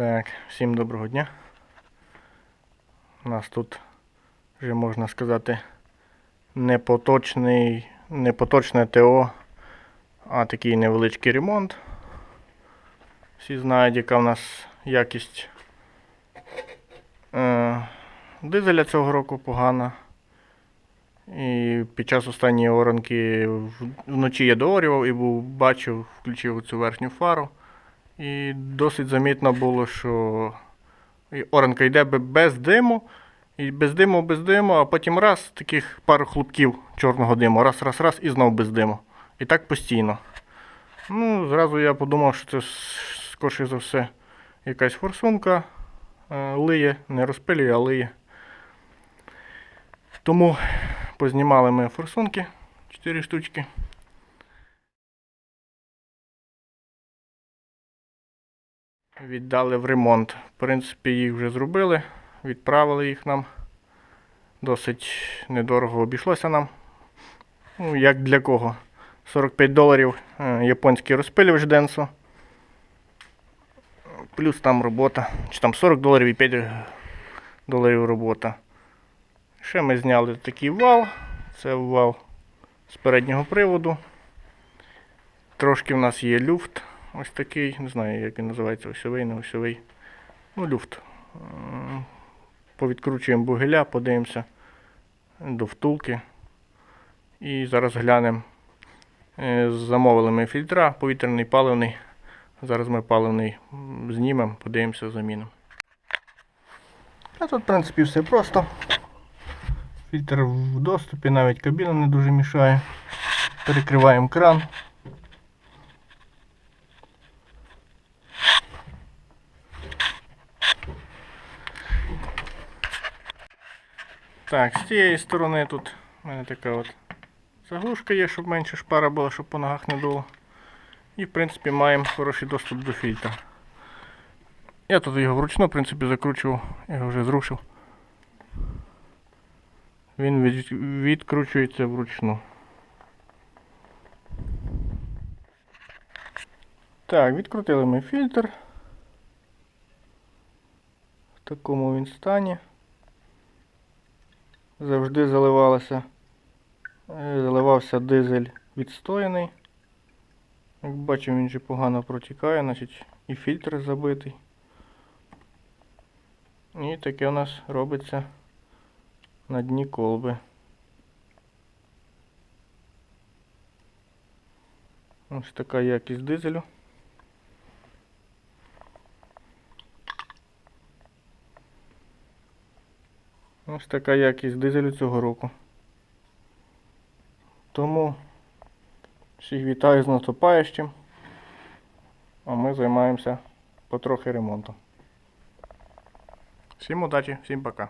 Так, всім доброго дня. У нас тут вже можна сказати непоточний, непоточне ТО, а такий невеличкий ремонт. Всі знають, яка в нас якість е, дизеля цього року погана. І під час останньої оранки вночі я доорював і був, бачив, включив цю верхню фару. І досить замітно було, що і оранка йде без диму, і без диму, без диму, а потім раз таких пару хлопків чорного диму, раз, раз, раз, і знов без диму. І так постійно. Ну, зразу я подумав, що це скоріше за все якась форсунка е, лиє, не розпилює, а лиє. Тому познімали ми форсунки 4 штучки. Віддали в ремонт. В принципі, їх вже зробили, відправили їх нам. Досить недорого обійшлося нам. Ну, як для кого? 45 доларів е, японський розпилювач Денсо. Плюс там робота. Чи там 40 доларів і 5 доларів робота. Ще ми зняли такий вал. Це вал з переднього приводу. Трошки в нас є люфт. Ось такий, не знаю, як він називається, осьовий, не осьовий. Ну, люфт. Повідкручуємо бугеля, подивимося до втулки. І зараз глянемо. Е, Замовили ми фільтра, повітряний, паливний. Зараз ми паливний знімемо, подивимося, замінимо. А тут, в принципі, все просто. Фільтр в доступі, навіть кабіна не дуже мішає. Перекриваємо кран. Так, з цієї сторони тут у мене така от заглушка є, щоб менше шпара була, щоб по ногах не дуло. І в принципі маємо хороший доступ до фільтра. Я тут його вручну, в принципі, закручував, його вже зрушив. Він від, відкручується вручну. Так, відкрутили ми фільтр. В такому він стані. Завжди заливалося, е, заливався дизель відстояний. Як бачимо, він же погано протікає, значить і фільтр забитий. І таке у нас робиться на дні колби. Ось така якість дизелю. Ось така якість дизелю цього року. Тому всіх вітаю з наступаючим. А ми займаємося потрохи ремонтом. Всім удачі, всім пока.